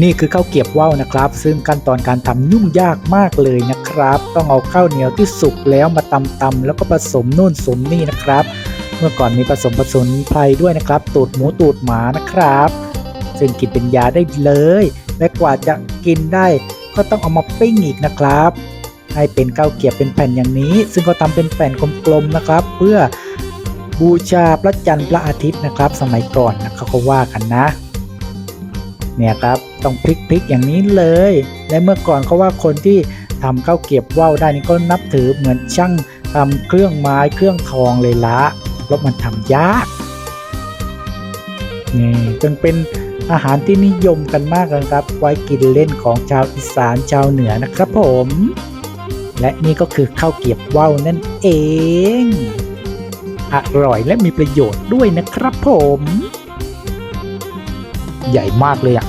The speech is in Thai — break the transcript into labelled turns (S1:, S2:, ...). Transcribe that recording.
S1: นี่คือข้าวเกียบว่าวนะครับ ซึ่งขั้นตอนการทำยุ่งยากมากเลยนะครับ ต้องเอาข้าวเหนียวที่สุกแล้วมาตำตำแล้วก็ผสมนู่นสมนี่นะครับ เมื่อก่อนมีผสมผสมไพรด้วยนะครับ ตูดหมูตูดหมานะครับ ซึ่งกินเป็นยาได้เลย และกว่าจะกินได้ก็ต้องเอามาปิ้งอีกนะครับ ให้เป็นข้าวเกียบเป็นแผ่นอย่างนี้ ซึ่งก็ทำเป็นแผ่นกลมๆนะครับ เพื่อบูชาพระจันทร์พระอาทิตย์นะครับ สมัยก่อนนะเขาก็ว่ากันนะ เนี่ยครับ ต้องพลิกพลิกอย่างนี้เลย และเมื่อก่อนเขาว่าคนที่ทำข้าวเกรียบว่าวได้นี่ก็นับถือเหมือนช่างทำเครื่องไม้เครื่องทองเลยละเพราะมันทำยากนี่จึงเป็นอาหารที่นิยมกันมากนะครับ ไว้กินเล่นของชาวอีสานชาวเหนือนะครับผม และนี่ก็คือข้าวเกียบว่าวนั่นเอง อร่อยและมีประโยชน์ด้วยนะครับผม ใหญ่มากเลยอะ